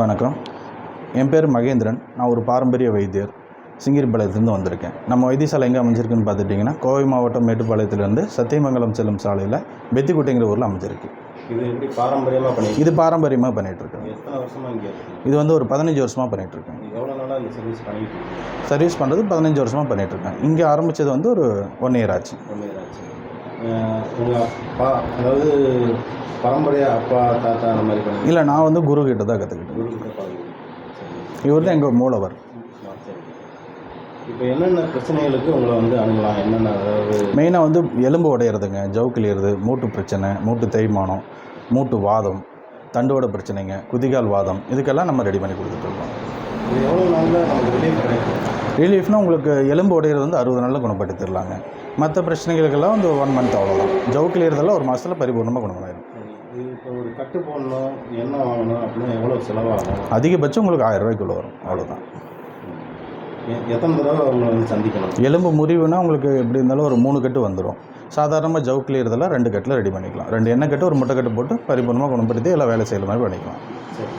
வணக்கம். என் பேர் மகேந்திரன். நான் ஒரு பாரம்பரிய வைத்தியர். சிங்கிரிபாளையத்துலேருந்து வந்திருக்கேன். நம்ம வைத்தியசாலை எங்கே அமைஞ்சிருக்குன்னு பார்த்துட்டிங்கன்னா கோவை மாவட்டம் மேட்டுப்பாளையத்துலேருந்து சத்தியமங்கலம் செல்லும் சாலையில் பெத்திக்குட்டைங்கிற ஊரில் அமைஞ்சிருக்கு. இது எப்படி பாரம்பரியமாக பண்ணி இது பாரம்பரியமாக பண்ணிகிட்ருக்கேன் எத்தனை வருஷமாக இங்கே இது வந்து ஒரு பதினஞ்சு வருஷமாக பண்ணிகிட்ருக்கேன் எவ்வளோ நாளாக இந்த சர்வீஸ் பண்ணிட்டு சர்வீஸ் பண்ணுறது பதினஞ்சு வருஷமாக பண்ணிகிட்ருக்கேன் இங்கே ஆரம்பித்தது வந்து ஒரு ஒன் இயர் ஆச்சு. ஒன் இயர் உங்கள் அப்பா அதாவது பரம்பரையாக அப்பா தாத்தா அந்த மாதிரி பண்ணி இல்லை நான் வந்து குரு கிட்ட தான் கற்றுக்கிட்டேன் இவர் தான் எங்கள் மூலவர். இப்போ என்னென்ன பிரச்சனைகளுக்கு உங்களை வந்து அணுகலாம்? என்னென்ன அதாவது மெயினாக வந்து எலும்பு உடையிறதுங்க ஜவு கிளியறது மூட்டு பிரச்சனை மூட்டு தேய்மானம் மூட்டு வாதம் தண்டுவட பிரச்சனைங்க குதிகால் வாதம் இதுக்கெல்லாம் நம்ம ரெடி பண்ணி கொடுத்துட்ருக்கோம் இது எவ்வளோ நாளில் நமக்கு ரிலீஃப் கிடைக்கும்? ரிலீஃப்னா உங்களுக்கு எலும்பு உடையிறது வந்து அறுபது நாளில் குணப்படுத்திடலாங்க. மற்ற பிரச்சனைகளுக்கெல்லாம் வந்து ஒன் மந்த் அவ்வளோதான் ஜவு கிளியறதெல்லாம் ஒரு மாதத்தில் பரிபூர்ணமாக குணமாயிடும் இப்போ ஒரு கட்டு போடணும் எண்ணெய் வாங்கணும் அப்படின்னா எவ்வளோ செலவாகும்? அதிகபட்சம் உங்களுக்கு ஆயிரம் ரூபாய்க்குள்ள வரும். அவ்வளோதான் எத்தனை தடவை உங்களை வந்து சந்திக்கணும்? எலும்பு முறிவுனா உங்களுக்கு எப்படி இருந்தாலும் ஒரு மூணு கட்டு வந்துடும் சாதாரணமாக ஜவு கிளியறதெல்லாம் ரெண்டு கட்டில் ரெடி பண்ணிக்கலாம். ரெண்டு எண்ணெய் கட்டு ஒரு முட்டை கட்டு போட்டு பரிபூர்ணமாக குணப்படுத்தி எல்லாம் வேலை செய்கிற மாதிரி பண்ணிக்கலாம். சரி.